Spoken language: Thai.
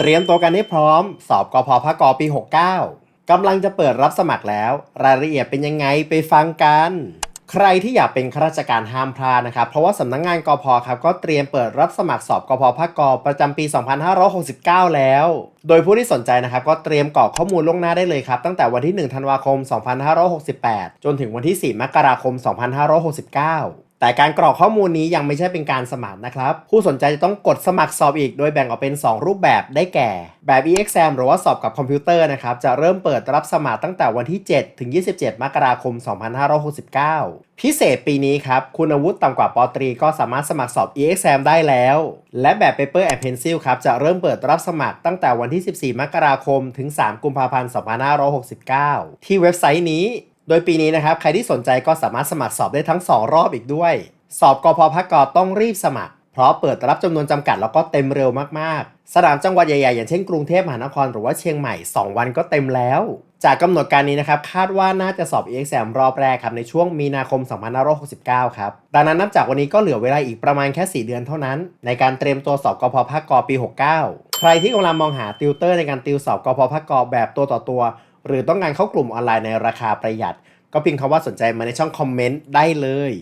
เตรียมตัวกันให้พร้อม สอบกพภกปี 69 กำลังจะเปิดรับสมัครแล้ว รายละเอียดเป็นยังไงไปฟังกัน ใครที่อยากเป็นข้าราชการห้ามพลาดนะครับ เพราะว่าสำนักงงานกพครับก็เตรียมเปิดรับสมัครสอบกพภกประจำปี 2569 แล้ว โดยผู้ที่สนใจนะครับก็เตรียมกรอกข้อมูลล่วงหน้าได้เลยครับ ตั้งแต่วันที่ 1 ธันวาคม 2568 จนถึงวันที่ 4 มกราคม 2569 แต่การกรอกข้อมูลนี้ยังไม่ใช่เป็นการสมัครนะครับ ผู้สนใจจะต้องกดสมัครสอบอีก โดยแบ่งออกเป็น 2 รูปแบบได้แก่ แบบ e-exam หรือว่าสอบกับคอมพิวเตอร์นะครับ จะเริ่มเปิดรับสมัครตั้งแต่วันที่ 7 ถึง 27 มกราคม 2569 พิเศษปีนี้ครับ คุณอาวุธต่ำกว่าปอตรีก็สามารถสมัครสอบ e-exam ได้แล้ว และแบบ paper and pencil ครับ จะเริ่มเปิดรับสมัครตั้งแต่วันที่ 14 มกราคม ถึง 3 กุมภาพันธ์ 2569 ที่เว็บไซต์นี้ โดยปีนี้นะครับ ใครที่สนใจก็สามารถสมัครสอบได้ทั้ง 2 รอบอีกด้วย สอบกพพกต้องรีบสมัคร เพราะเปิดรับจำนวนจำกัดแล้วก็เต็มเร็วมากๆ สนามจังหวัดใหญ่ๆ อย่างเช่นกรุงเทพมหานครหรือว่าเชียงใหม่ 2 วันก็เต็มแล้ว จากกำหนดการนี้นะครับคาดว่าน่าจะสอบ EXAM รอบแรกครับในช่วงมีนาคม 2569 ครับ ดังนั้นนับจากวันนี้ก็เหลือเวลาอีกประมาณแค่ 4 เดือนเท่านั้น ในการเตรียมตัวสอบกพภกปี 69 ใครที่กำลังมองหาติวเตอร์ในการติวสอบกพภกแบบตัวต่อตัว หรือต้องการเข้ากลุ่มออนไลน์ในราคาประหยัด ก็พิมพ์คำว่าสนใจมาในช่องคอมเมนต์ได้เลย